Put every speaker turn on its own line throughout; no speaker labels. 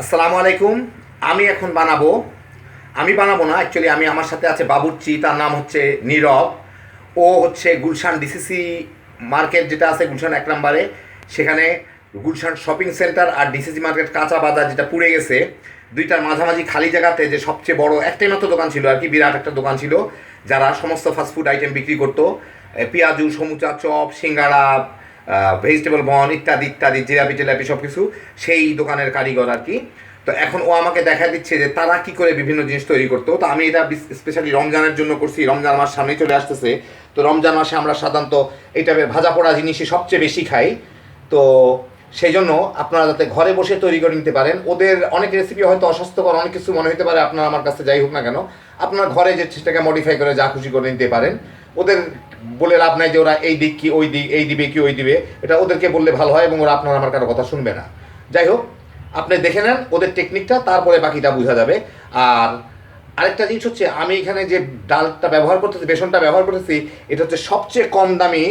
আসসালামু আলাইকুম। আমি এখন বানাবো। আমি বানাবো না অ্যাকচুয়ালি আমি আমার সাথে আছে বাবুর্চি, তার নাম হচ্ছে নীরব। ও হচ্ছে গুলশান ডিসিসি মার্কেট যেটা আছে, গুলশান এক নম্বরে। সেখানে গুলশান শপিং সেন্টার আর ডিসিসি মার্কেট কাঁচা বাজার যেটা পুড়ে গেছে। দুইটার মাঝামাঝি খালি জায়গাতে যে সবচেয়ে বড়, একটাই মাত্র দোকান ছিল আর কি, বিরাট একটা দোকান ছিল, যারা সমস্ত ফাস্টফুড আইটেম বিক্রি করতো। পেঁয়াজু, সমুচা, চপ সিঙ্গাড়া ভেজিটেবল বন ইত্যাদি ইত্যাদি, জিলাপি টিলাপি সব কিছু সেই দোকানের কারিগর আর কি। তো এখন ও আমাকে দেখা দিচ্ছে যে তারা কি করে বিভিন্ন জিনিস তৈরি করতো। তো আমি এটা স্পেশালি রমজানের জন্য করছি। রমজান মাস সামনে চলে আসতেছে। তো রমজান মাসে আমরা সাধারণত এই টাইপের ভাজা পোড়া জিনিসই সবচেয়ে বেশি খাই। তো সেই জন্য আপনারা যাতে ঘরে বসে তৈরি করে নিতে পারেন। ওদের অনেক রেসিপি হয়তো অস্বাস্থ্যকর, অনেক কিছু মনে হতে পারে। আপনার আমার কাছে যাই হোক না কেন, আপনার ঘরে যে সেটাকে মডিফাই করে যা খুশি করে নিতে পারেন। ওদের বলে লাভ নাই যে ওরা এই দিক কি, ওই দিক, এই দিবে কি, ওই দিবে। এটা ওদেরকে বললে ভালো হয় এবং ওরা আপনার আমার কারও কথা শুনবে না। যাই হোক, আপনি দেখে নেন ওদের টেকনিকটা তারপরে বাকিটা বোঝা যাবে। আর আরেকটা জিনিস হচ্ছে, আমি এখানে যে ডালটা ব্যবহার করতেছি, বেসনটা ব্যবহার করতেছি, এটা হচ্ছে সবচেয়ে কম দামি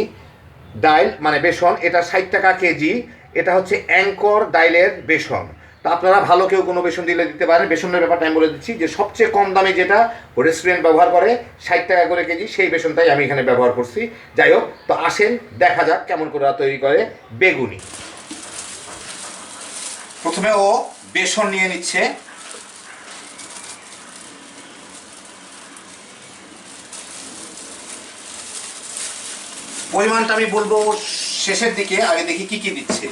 ডাইল মানে বেসন। এটা ষাট টাকা কেজি। এটা হচ্ছে অ্যাঙ্কর ডাইলের বেসন। তো আপনারা ভালো কেউ কোনো বেসন দিলে দিতে পারেন। বেসনের ব্যাপারটা আমি বলে দিচ্ছি যে সবচেয়ে কম দামে যেটা রেস্টুরেন্ট ব্যবহার করে, ষাট টাকা করে কেজি, সেই বেসনটাই আমি এখানে ব্যবহার করছি। যাই হোক, তো আসেন, দেখা যাক কেমন করে তৈরি করে বেগুনি। প্রথমে ও বেসন নিয়ে নিচ্ছে। পরিমাণটা আমি বলব শেষের দিকে, আগে দেখি কি কি দিচ্ছে।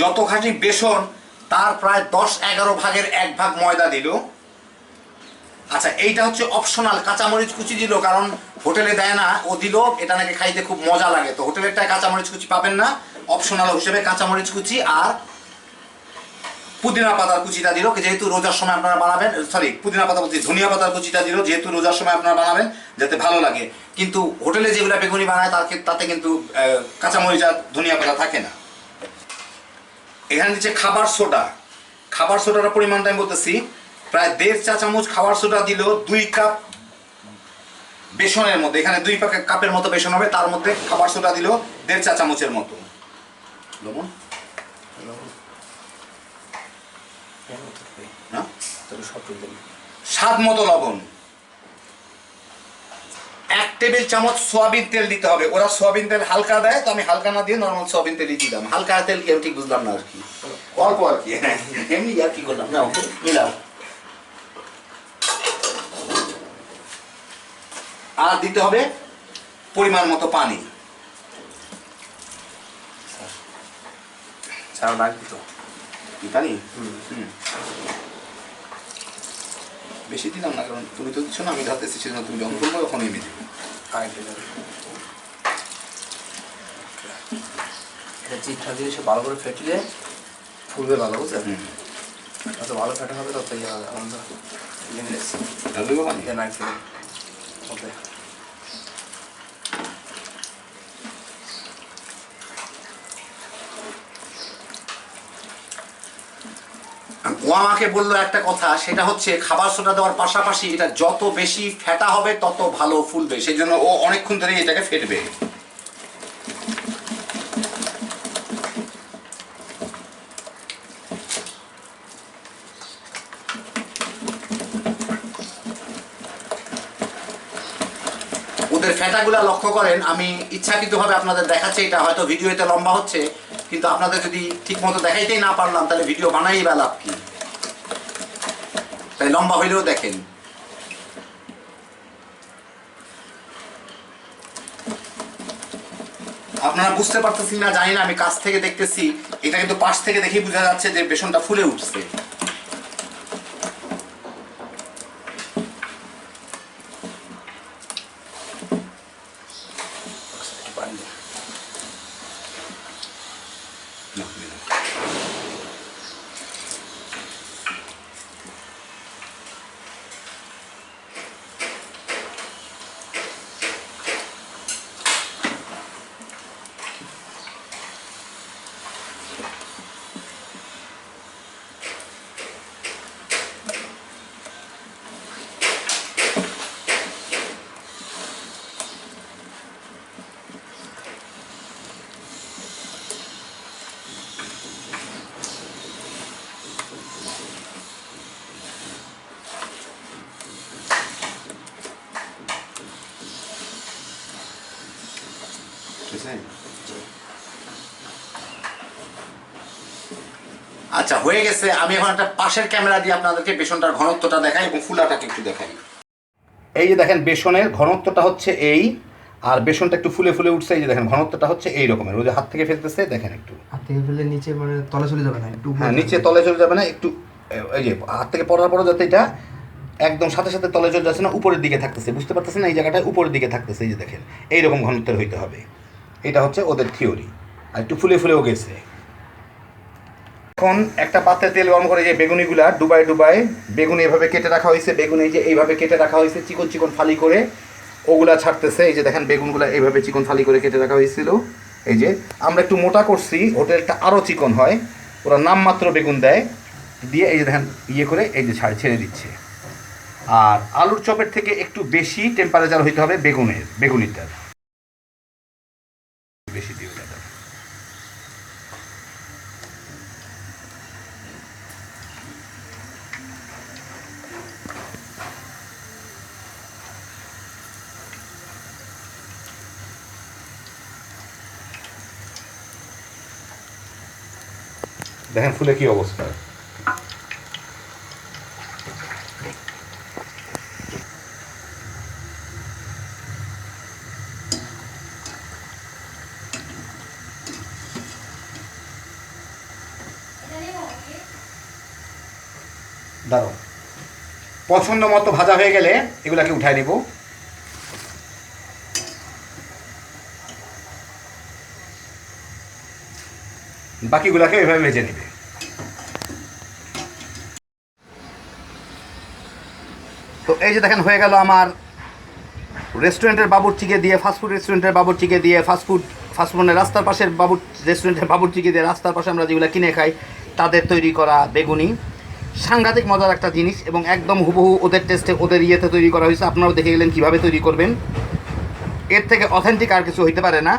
যতখানি বেসন, তার প্রায় দশ এগারো ভাগের এক ভাগ ময়দা দিল। আচ্ছা এইটা হচ্ছে অপশনাল কাঁচামরিচ কুচি দিল, কারণ হোটেলে দেয় না, ও দিল, এটা নাকি খাইতে খুব মজা লাগে। তো হোটেলেরটায় কাঁচামরিচ কুচি পাবেন না অপশনাল হিসেবে কাঁচামরিচ কুচি আর পুদিনা পাতার কুচিটা দিল, যেহেতু রোজার সময় আপনারা বানাবেন সরি পুদিনা পাতা বলছি, ধনিয়া পাতার কুচিটা দিল, যেহেতু রোজার সময় আপনারা বানাবেন, যাতে ভালো লাগে। কিন্তু হোটেলে যেগুলো বেগুনি বানায়, তার তাতে কিন্তু কাঁচামরিচ আর ধনিয়া পাতা থাকে না। এখানে দিচ্ছে খাবার সোডা। খাবার সোডার পরিমাণটা আমি বলতেছি প্রায় দেড় চা চামচ খাবার সোডা দিল দুই কাপ বেসনের মধ্যে এখানে দুই পাকে কাপের মতো বেসন হবে তার মধ্যে খাবার সোডা দিল দেড় চা চামচের মতো। লবণ? স্বাদ মতো লবণ। এক টেবিল চামচ সোয়াবিন তেল দিতে হবে। ওরা সোয়াবিন তেল হালকা দেয় তো আমি হালকা না দিয়ে নর্মাল সোয়াবিন তেলই দিলাম। হালকা তেল কি আমি ঠিক বুঝলাম না আর কি। অল্প আর কি হ্যাঁ। এমনি আর কি করলাম। না মিলাও। আর দিতে হবে পরিমাণ মতো পানি।
ছাড়া লাগবে তো
কি পানি? হুম। বেশি দিলাম না কারণ তুমি তো দিচ্ছ না আমি ধাতে না তুমি যখন করব তখন এমনি দিবে।
এটা চিঠা দিয়ে সে ভালো করে ফেটলে ফুলবে ভালো
বুঝলে।
যত ভালো ফেটা হবে তত ইয়ে হবে তো লেগে গেছে
ঢাল দেবো পানি
দিয়ে নাক ফেলে ওকে
ও আমাকে বলল একটা কথা, সেটা হচ্ছে খাবার সোডা দেওয়ার পাশাপাশি এটা যত বেশি ফেটা হবে, তত ভালো ফুলবে। সেই জন্য ও অনেকক্ষণ ধরে এটাকে ফেটবে। ওদের ফ্যাটাগুলা লক্ষ্য করেন, আমি ইচ্ছাকৃতভাবে আপনাদের দেখাচ্ছি, এটা হয়তো ভিডিওতে লম্বা হচ্ছে, কিন্তু আপনাদের যদি ঠিক মতো দেখাইতেই না পারলাম, তাহলে ভিডিও বানাই বা লাভ কি? তাই লম্বা হইলেও দেখেন। আপনারা বুঝতে পারতেছেন না, জানি না, আমি কাছ থেকে দেখতেছি। এটা কিন্তু পাশ থেকে দেখেই বোঝা যাচ্ছে যে বেসনটা ফুলে উঠছে।
একটু
আচ্ছা হয়ে গেছে। আমি এখন একটা পাশের ক্যামেরা দিয়ে আপনাদেরকে বেসনটার ঘনত্বটা দেখাই এবং ফুলাটাকে একটু দেখাই। এই যে দেখেন বেসনের ঘনত্বটা হচ্ছে এই আর বেসনটা একটু ফুলে ফুলে উঠছে এই যে দেখেন ঘনত্বটা হচ্ছে এই রকমের। ওই যে হাত থেকে ফেলতেছে দেখেন একটু।
হাত থেকে ফেলে নিচে মানে তলে চলে যাবে না একটু
হ্যাঁ নিচে তলে চলে যাবে না একটু এই যে হাত থেকে পড়ার পরও যাতে এটা একদম সাথে সাথে তলে চলে যাচ্ছে না উপরের দিকে থাকতেছে। বুঝতে পারতেছেন এই জায়গাটা উপরের দিকে থাকতেছে এই যে দেখেন এইরকম ঘনত্বের হইতে হবে। এটা হচ্ছে ওদের থিওরি। আর একটু ফুলে ফুলেও গেছে। এখন একটা পাত্রে তেল গরম করে যে বেগুনিগুলা ডুবাই ডুবাই বেগুন এভাবে কেটে রাখা হয়েছে, বেগুন এই যে এইভাবে কেটে রাখা হয়েছে, চিকন চিকন ফালি করে ওগুলা ছাড়তেছে। এই যে দেখেন বেগুনগুলা এইভাবে চিকন ফালি করে কেটে রাখা হয়েছিল। এই যে আমরা একটু মোটা করছি, হোটেলটা আরও চিকন হয়। ওরা নামমাত্র বেগুন দেয়। দিয়ে এই যে দেখেন ইয়ে করে এই যে ছাড়, ছেড়ে দিচ্ছে। আর আলুর চপের থেকে একটু বেশি টেম্পারেচার হইতে হবে বেগুনের, বেগুনিটার। বেশি দিয়ে দাদা দেখেন ফুলে কি অবস্থা? দাঁড়ো পছন্দ মতো ভাজা হয়ে গেলে এগুলাকে উঠাই নিব। বাকিগুলাকে এভাবে ভেজে নিবে। তো এই যে দেখেন হয়ে গেল আমার রেস্টুরেন্টের বাবুর্চিকে দিয়ে ফাস্টফুড রেস্টুরেন্টের বাবুর্চিকে দিয়ে ফাস্টফুড ফাস্টফুডের রাস্তার পাশের বাবুর রেস্টুরেন্টের বাবুর্চিকে দিয়ে রাস্তার পাশে আমরা যেগুলো কিনে খাই, তাদের তৈরি করা বেগুনি। সাংঘাতিক মজার একটা জিনিস এবং একদম হুবহু ওদের টেস্টে ওদের ইয়েতে তৈরি করা হয়েছে। আপনারাও দেখে গেলেন কীভাবে তৈরি করবেন। এর থেকে অথেন্টিক আর কিছু হইতে পারে না।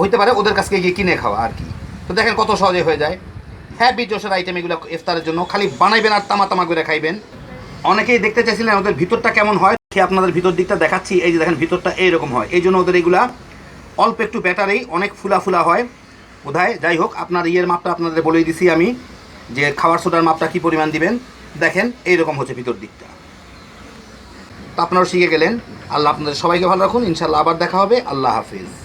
হইতে পারে ওদের কাছ গিয়ে কিনে খাওয়া আর কি। তো দেখেন কত সহজে হয়ে যায়। হ্যাঁ জোসের আইটেম এগুলো ইফতারের জন্য। খালি বানাইবেন আর তামা তামা করে খাইবেন। অনেকেই দেখতে চাইছিলেন ওদের ভিতরটা কেমন হয়। আপনাদের ভিতর দিকটা দেখাচ্ছি। এই যে দেখেন, ভিতরটা এইরকম হয়। এই জন্য ওদের এগুলা অল্প একটু ব্যাটারেই অনেক ফুলা ফুলা হয়। বোধহয়, যাই হোক, আপনার ইয়ের মাপটা আপনাদের বলেই দিছি আমি। যে খাবার সোডার মাপটা কী পরিমাণ দিবেন? দেখেন এই রকম হচ্ছে ভিতর দিকটা। তা আপনারাও শিখে গেলেন। আল্লাহ আপনাদের সবাইকে ভালো রাখুন। ইনশাল্লাহ আবার দেখা হবে। আল্লাহ হাফিজ।